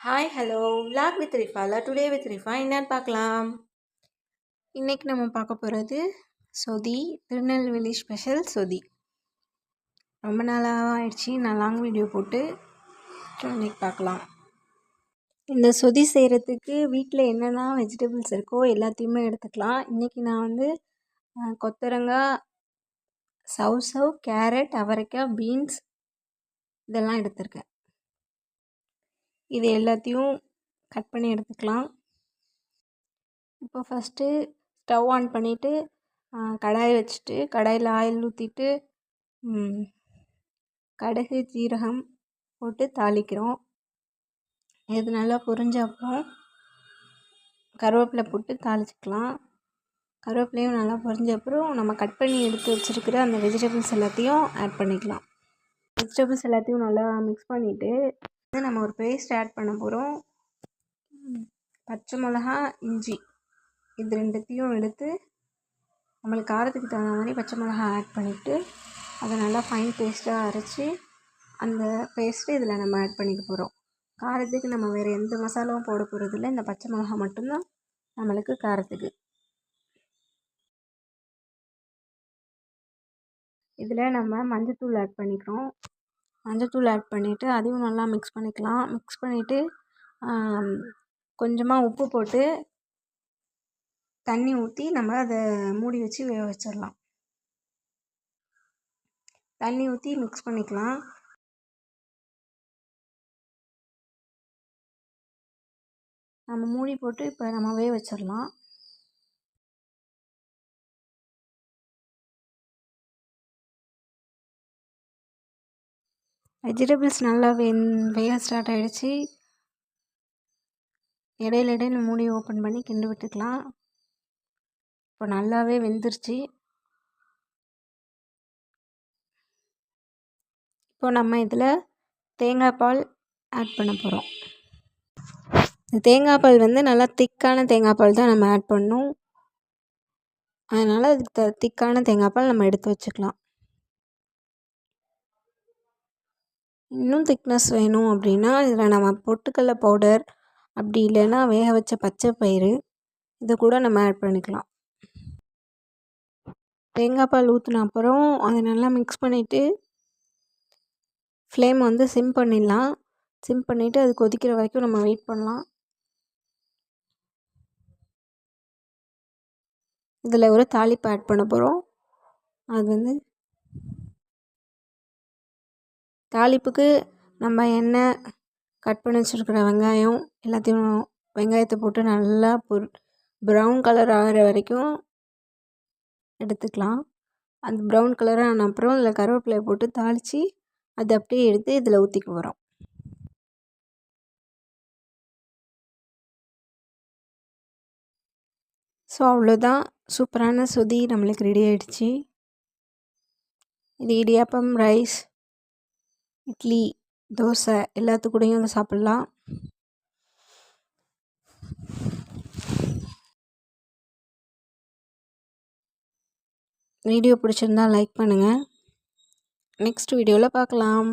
Hi hello vlog with ரிஃபால today with Rifa என்னன்னு பார்க்கலாம். இன்றைக்கி நம்ம பார்க்க போகிறது சொதி திருநெல்வேலி ஸ்பெஷல் சொதி. ரொம்ப நாளாக ஆயிடுச்சு நான் லாங் வீடியோ போட்டு இன்றைக்கி பார்க்கலாம். இந்த சொதி செய்கிறதுக்கு வீட்டில் என்னென்ன வெஜிடபிள்ஸ் இருக்கோ எல்லாத்தையுமே எடுத்துக்கலாம். இன்றைக்கி நான் வந்து கொத்தரங்காய் சவ் சவ் கேரட் அவரைக்காய் பீன்ஸ் இதெல்லாம் எடுத்திருக்கேன். இது எல்லாத்தையும் கட் பண்ணி எடுத்துக்கலாம். இப்போ ஃபஸ்ட்டு ஸ்டவ் ஆன் பண்ணிவிட்டு கடாய் வச்சுட்டு கடாயில் ஆயில் ஊற்றிட்டு கடுகு ஜீரகம் போட்டு தாளிக்கிறோம். இது நல்லா பொரிஞ்ச அப்புறம் கருவேப்பிலை போட்டு தாளிச்சிக்கலாம். கருவேப்பிலையும் நல்லா பொரிஞ்ச அப்புறம் நம்ம கட் பண்ணி எடுத்து வச்சுருக்கிற அந்த வெஜிடபிள்ஸ் எல்லாத்தையும் ஆட் பண்ணிக்கலாம். வெஜிடபிள்ஸ் எல்லாத்தையும் நல்லா மிக்ஸ் பண்ணிவிட்டு நம்ம ஒரு பேஸ்ட் ஆட் பண்ண போகிறோம் பச்சை மிளகா இஞ்சி. இது ரெண்டுத்தையும் எடுத்து நம்மளுக்கு காரத்துக்கு தகுந்த மாதிரி பச்சை மிளகா ஆட் பண்ணிவிட்டு அதை நல்லா ஃபைன் பேஸ்ட்டாக அரைச்சி அந்த பேஸ்ட்டு இதில் நம்ம ஆட் பண்ணிக்க போகிறோம் காரத்துக்கு நம்ம வேறு எந்த மசாலாவும் போட போகிறதில்ல இந்த பச்சை மிளகா மட்டும்தான் நம்மளுக்கு காரத்துக்கு. இதில் நம்ம மஞ்சத்தூள் ஆட் பண்ணிக்கிறோம். மஞ்சத்தூள் ஆட் பண்ணிவிட்டு அதையும் நல்லா மிக்ஸ் பண்ணிக்கலாம். மிக்ஸ் பண்ணிவிட்டு கொஞ்சமாக உப்பு போட்டு தண்ணி ஊற்றி நம்ம அதை மூடி வச்சு வேக வச்சிடலாம். தண்ணி ஊற்றி மிக்ஸ் பண்ணிக்கலாம். நம்ம மூடி போட்டு இப்போ நம்ம வேக வச்சிடலாம். வெஜிடபிள்ஸ் நல்லா வெந் வேக ஸ்டார்ட் ஆகிடுச்சி இடையில இடையில மூடி ஓப்பன் பண்ணி கிண்டு விட்டுக்கலாம். இப்போ நல்லாவே வெந்துருச்சு. இப்போ நம்ம இதில் தேங்காய் பால் ஆட் பண்ண போகிறோம் தேங்காய் பால் வந்து நல்லா திக்கான தேங்காய் பால் தான் நம்ம ஆட் பண்ணணும் அதனால் அதுக்கு த திக்கான தேங்காய் பால் நம்ம எடுத்து வச்சுக்கலாம். இன்னும் திக்னஸ் வேணும் அப்படின்னா இதில் நம்ம பொட்டுக்கடல பவுடர் அப்படி இல்லைன்னா வேக வச்ச பச்சை பயிறு இதை கூட நம்ம ஆட் பண்ணிக்கலாம். தேங்காய் பால் ஊற்றின அப்புறம் அதை நல்லா மிக்ஸ் பண்ணிவிட்டு ஃப்ளேம் வந்து சிம் பண்ணிடலாம். சிம் பண்ணிவிட்டு அது கொதிக்கிற வரைக்கும் நம்ம வெயிட் பண்ணலாம். இதில் ஒரு தாளிப்பு ஆட் பண்ண போகிறோம் அது வந்து தாளிப்புக்கு நம்ம எண்ணெய் கட் பண்ணி வச்சுருக்கிற வெங்காயம் எல்லாத்தையும் வெங்காயத்தை போட்டு நல்லா பொரு ப்ரௌன் கலர் ஆகிற வரைக்கும் எடுத்துக்கலாம். அந்த ப்ரௌன் கலர் ஆன அப்புறம் இதில் கருவேப்பிலையை போட்டு தாளித்து அதை அப்படியே எடுத்து இதில் ஊற்றிக்க போகிறோம் ஸோ அவ்வளோதான். சூப்பரான சுதி நம்மளுக்கு ரெடி ஆகிடுச்சி இது இடியாப்பம் ரைஸ் இட்லி தோசை எல்லாத்து கூடயும் அதை சாப்பிட்லாம். வீடியோ பிடிச்சிருந்தா லைக் பண்ணுங்கள் நெக்ஸ்ட் வீடியோவில் பார்க்கலாம்